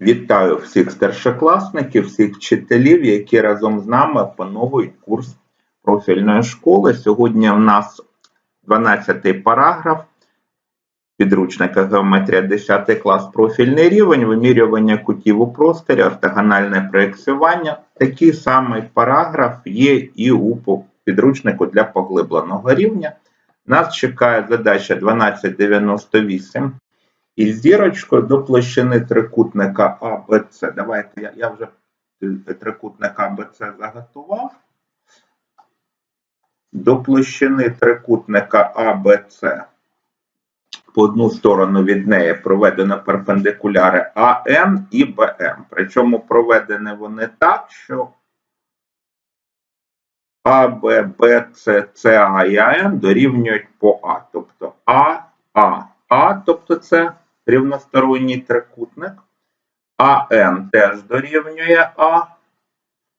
Вітаю всіх старшокласників, всіх вчителів, які разом з нами опановують курс профільної школи. Сьогодні у нас 12-й параграф підручника геометрія 10 клас профільний рівень, вимірювання кутів у просторі, ортогональне проєкціювання. Такий самий параграф є і у підручнику для поглибленого рівня. Нас чекає задача 1298 із зірочкою до площини трикутника АБЦ. Давайте я, я вже трикутника АБЦ заготував. До площини трикутника АБЦ по одну сторону від неї проведено перпендикуляри АН і БМ. Причому проведені вони так, що А, Б, Б, С, С, А і АН дорівнюють по А. Тобто А, А, А, тобто це рівносторонній трикутник. АН теж дорівнює А.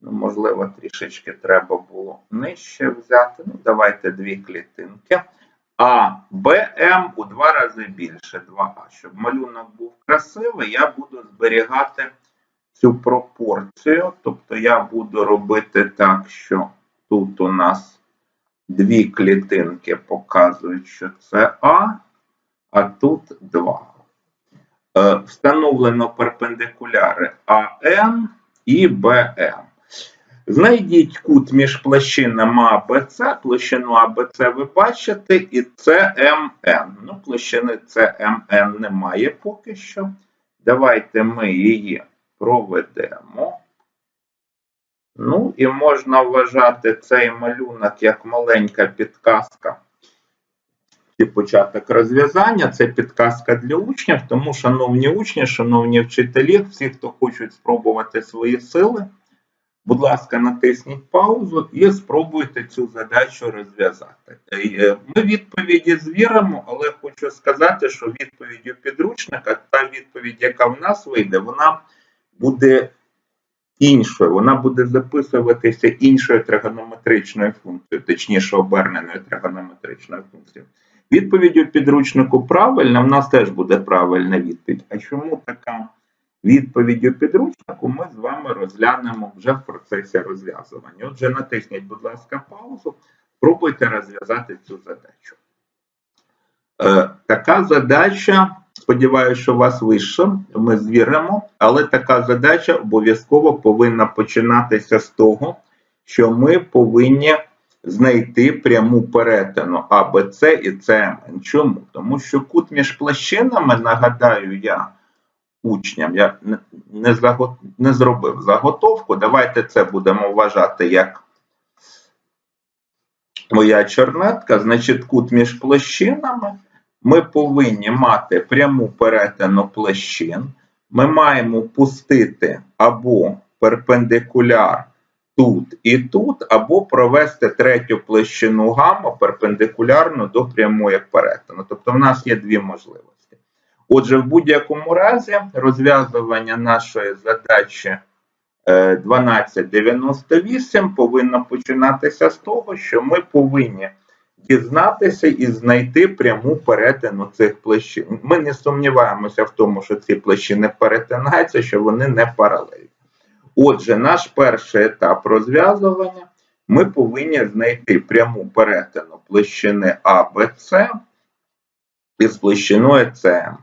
Ну, Можливо, трішечки треба було нижче взяти. Ну, Давайте дві клітинки. А БМ у два рази більше 2А. Щоб малюнок був красивий, я буду зберігати цю пропорцію. Тобто я буду робити так, що тут у нас дві клітинки показують, що це А, а тут 2. Е, встановлено перпендикуляри АН і БМ. Знайдіть кут між площинами АБЦ, площину АБЦ ви бачите, і ЦМН. Ну, площини ЦМН немає поки що. Давайте ми її проведемо. Ну, і можна вважати цей малюнок як маленька підказка і початок розв'язання. Це підказка для учнів, тому, шановні учні, шановні вчителі, всі, хто хочуть спробувати свої сили, будь ласка, натисніть паузу і спробуйте цю задачу розв'язати. Е, ми відповіді звіримо, але хочу сказати, що відповідь у підручника, та відповідь, яка в нас вийде, вона буде іншою, вона буде записуватися іншою тригонометричною функцією, точніше оберненою тригонометричною функцією. Відповідь у підручнику правильна, в нас теж буде правильна відповідь. А чому така відповідь у підручнику ми з вами розглянемо вже в процесі розв'язування. Отже, натисніть, будь ласка, паузу, спробуйте розв'язати цю задачу. Е, Така задача, сподіваюся, що у вас вийшла, ми звіримо, але така задача обов'язково повинна починатися з того, що ми повинні знайти пряму перетину АБЦ і ЦМН. Чому? Тому що кут між площинами, нагадаю я учням, я не, заго... не зробив заготовку. Давайте це будемо вважати як моя чорнетка. Значить, кут між площинами. Ми повинні мати пряму перетину площин. Ми маємо пустити або перпендикуляр тут і тут, або провести третю площину гамма перпендикулярно до прямої перетину. Тобто в нас є дві можливості. Отже, в будь-якому разі розв'язування нашої задачі 1298 е, повинно починатися з того, що ми повинні дізнатися і знайти пряму перетину цих площин. Ми не сумніваємося в тому, що ці площини перетинаються, що вони не паралельні. Отже, наш перший етап розв'язування ми повинні знайти пряму перетину площини АБЦ із площиною СМ.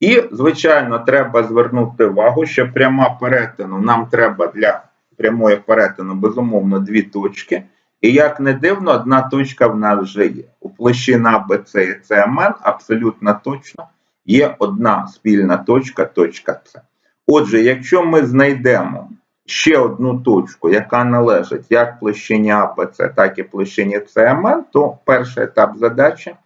І, звичайно, треба звернути увагу, що пряма перетину нам треба для прямої перетину, безумовно, дві точки. І як не дивно, одна точка в нас вже є. У площина АБЦ і СМН абсолютно точно є одна спільна точка, точка С. Отже, якщо ми знайдемо ще одну точку, яка належить як площині АБЦ, так і площині СМН, то перший етап задачі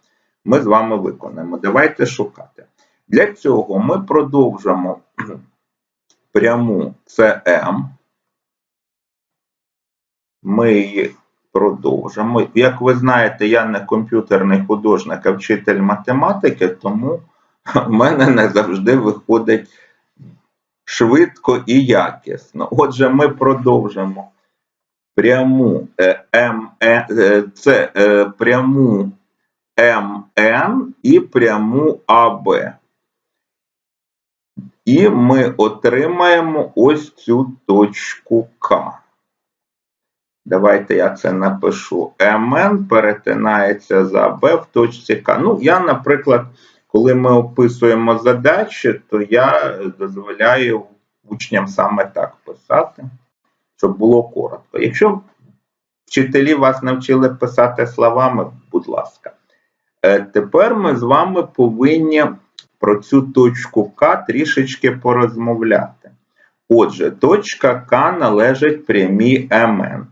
ми з вами виконаємо. Давайте шукати. Для цього ми продовжимо пряму СМ. Ми її продовжимо. Як ви знаєте, я не комп'ютерний художник, а вчитель математики, тому в мене не завжди виходить швидко і якісно. Отже, ми продовжимо пряму е, М, е, е, це пряму МН і пряму АБ. І ми отримаємо ось цю точку К. Давайте я це напишу. МН перетинається за Б в точці К. Ну, я, наприклад, коли ми описуємо задачі, то я дозволяю учням саме так писати, щоб було коротко. Якщо вчителі вас навчили писати словами, будь ласка. Е, Тепер ми з вами повинні про цю точку К трішечки порозмовляти. Отже, точка К належить прямій МН.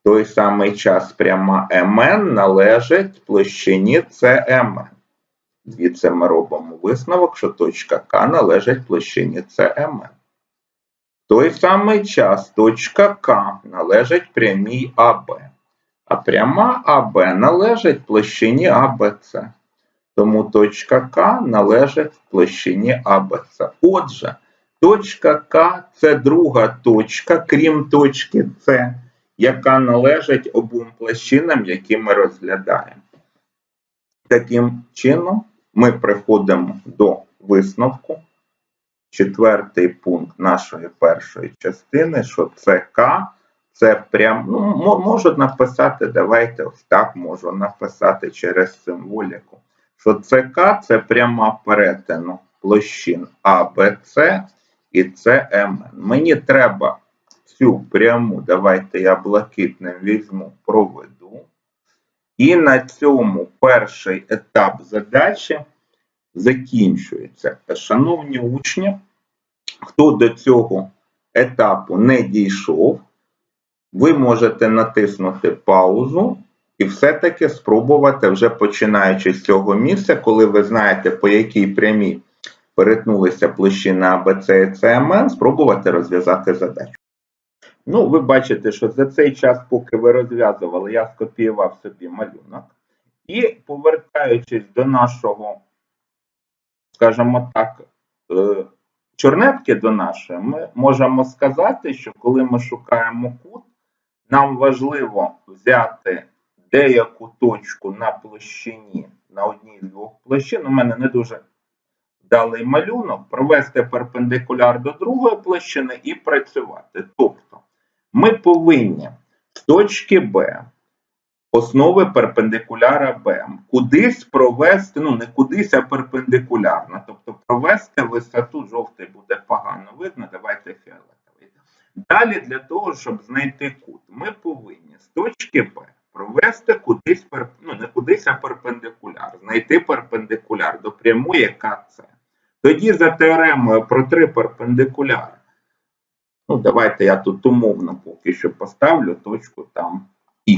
В той самий час пряма МН належить площині СМН. Звідси ми робимо висновок, що точка К належить площині СМН. В той самий час точка К належить прямій АБ. А пряма АБ належить площині АБЦ. Тому точка К належить площині АБЦ. Отже, точка К це друга точка, крім точки С, яка належить обом площинам, які ми розглядаємо. Таким чином, ми приходимо до висновку. Четвертий пункт нашої першої частини, що ЦК це прям, ну, можу написати, давайте ось так можу написати через символіку, що ЦК це пряма перетину площин АБЦ і ЦМН. Мені треба цю пряму, давайте я блакитним візьму, проведу. І на цьому перший етап задачі закінчується. Шановні учні, хто до цього етапу не дійшов, ви можете натиснути паузу і все-таки спробувати, вже починаючи з цього місця, коли ви знаєте, по якій прямій перетнулися площини АБЦ і ЦМН, спробувати розв'язати задачу. Ну, ви бачите, що за цей час, поки ви розв'язували, я скопіював собі малюнок. І повертаючись до нашого, скажімо так, е, чорнетки до нашої, ми можемо сказати, що коли ми шукаємо кут, нам важливо взяти деяку точку на площині, на одній з двох площин. У мене не дуже вдалий малюнок, провести перпендикуляр до другої площини і працювати. Тобто, ми повинні з точки Б основи перпендикуляра Б кудись провести, ну не кудись, а перпендикулярно. Тобто провести висоту, жовтий буде погано видно, давайте фіолетовий. Далі для того, щоб знайти кут, ми повинні з точки Б провести кудись, ну не кудись, а перпендикуляр, знайти перпендикуляр до прямої КЦ. Тоді за теоремою про три перпендикуляри. Ну, давайте я тут умовно поки що поставлю точку там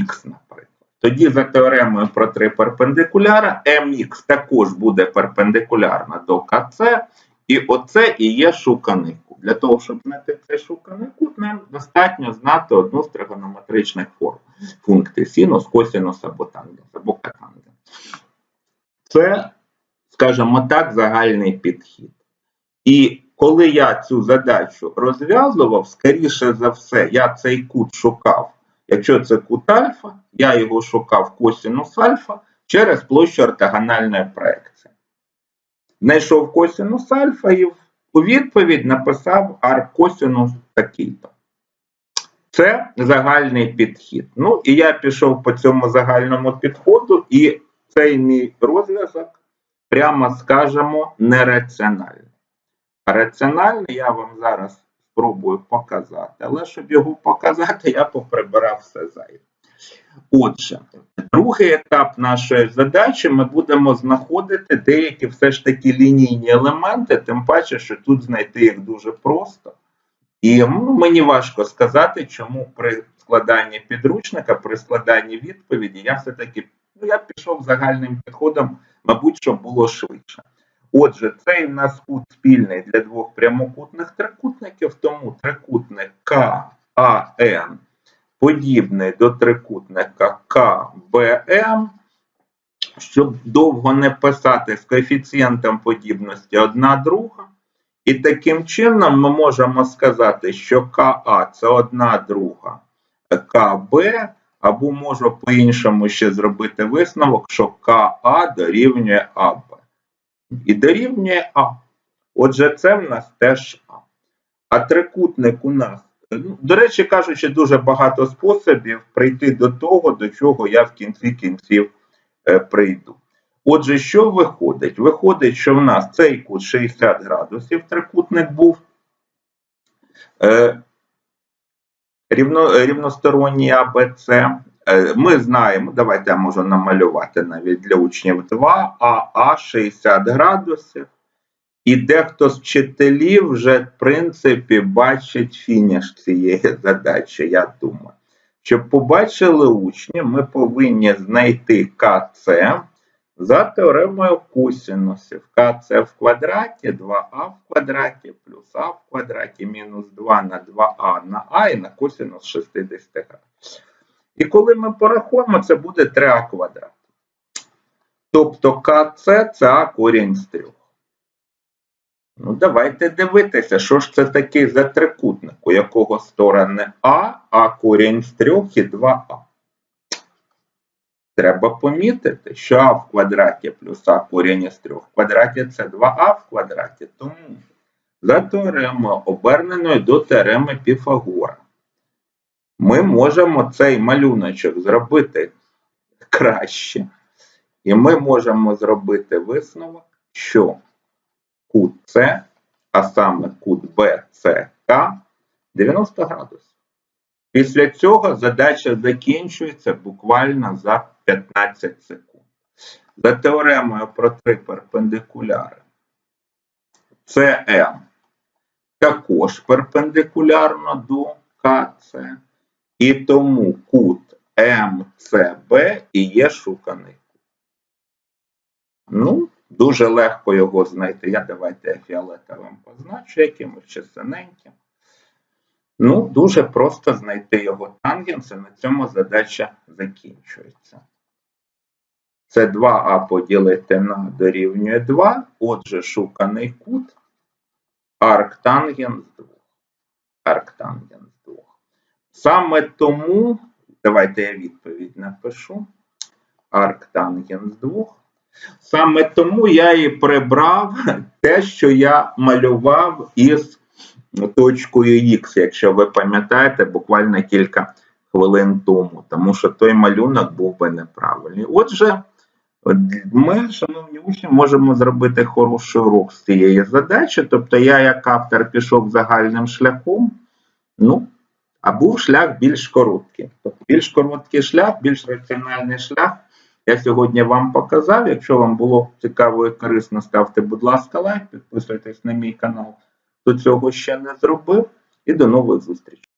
Х, наприклад. Тоді за теоремою про три перпендикуляра mx також буде перпендикулярна до КЦ, і оце і є шуканий кут. Для того, щоб знайти цей шуканий кут, нам достатньо знати одну з тригонометричних форм функцій синус, косинус або тангенс, або катангенс. Це, скажімо так, загальний підхід. І коли я цю задачу розв'язував, скоріше за все, я цей кут шукав. Якщо це кут альфа, я його шукав косинус альфа через площу ортогональної проекції. Знайшов косинус альфа і у відповідь написав аркосинус такий-то. Це загальний підхід. Ну і я пішов по цьому загальному підходу, і цей мій розв'язок, прямо скажемо, нераціональний. Раціональний я вам зараз спробую показати, але щоб його показати, я поприбирав все зайве. Отже, другий етап нашої задачі ми будемо знаходити деякі все ж таки лінійні елементи, тим паче, що тут знайти їх дуже просто. І ну, мені важко сказати, чому при складанні підручника, при складанні відповіді, я все-таки ну, пішов загальним підходом, мабуть, щоб було швидше. Отже, цей в нас кут спільний для двох прямокутних трикутників, тому трикутник КАН подібний до трикутника КБМ. Щоб довго не писати з коефіцієнтом подібності одна друга. І таким чином ми можемо сказати, що КА це одна друга КБ, або можу по-іншому ще зробити висновок, що КА дорівнює АБ. І дорівнює А. Отже, це в нас теж А. А трикутник у нас, ну, до речі, кажучи, дуже багато способів прийти до того, до чого я в кінці кінців е, прийду. Отже, що виходить? Виходить, що в нас цей кут 60 градусів трикутник був. Е, рівно, рівносторонній АБЦ. Е, Ми знаємо, давайте я можу намалювати навіть для учнів 2, а А 60 градусів. І дехто з вчителів вже, в принципі, бачить фініш цієї задачі, я думаю. Щоб побачили учні, ми повинні знайти КЦ за теоремою косінусів. КЦ в квадраті 2а в квадраті плюс а в квадраті мінус 2 на 2а на а і на косінус 60 градусів. І коли ми порахуємо, це буде 3а квадрат. Тобто КЦ це а корінь з 3. Ну, давайте дивитися, що ж це таке за трикутник, у якого сторони А, А корінь з 3 і 2а. Треба помітити, що а в квадраті плюс а корінь із 3 в квадраті це 2а в квадраті. Тому за теоремою, оберненою до теореми Піфагора, ми можемо цей малюночок зробити краще. І ми можемо зробити висновок, що кут С, а саме кут БЦК 90 градусів. Після цього задача закінчується буквально за 15 секунд. За теоремою про три перпендикуляри СМ також перпендикулярно до КЦ, і тому кут МЦБ і є шуканий кут. Ну, дуже легко його знайти. Я давайте фіолетовим позначу якимось чи синеньким. Ну, дуже просто знайти його тангенс, і на цьому задача закінчується. Це 2а поділити на дорівнює 2. Отже, шуканий кут арктангенс 2. Арктангенс 2. Саме тому, давайте я відповідь напишу. Арктангенс 2. Саме тому я і прибрав те, що я малював із точкою Х, якщо ви пам'ятаєте, буквально кілька хвилин тому, тому що той малюнок був би неправильний. Отже, ми, шановні учні, можемо зробити хороший урок з цієї задачі. Тобто, я, як автор, пішов загальним шляхом, ну, а був шлях більш короткий. Тобто, більш короткий шлях, більш раціональний шлях. Я сьогодні вам показав. Якщо вам було цікаво і корисно, ставте, будь ласка, лайк, підписуйтесь на мій канал, хто цього ще не зробив. І до нових зустрічей.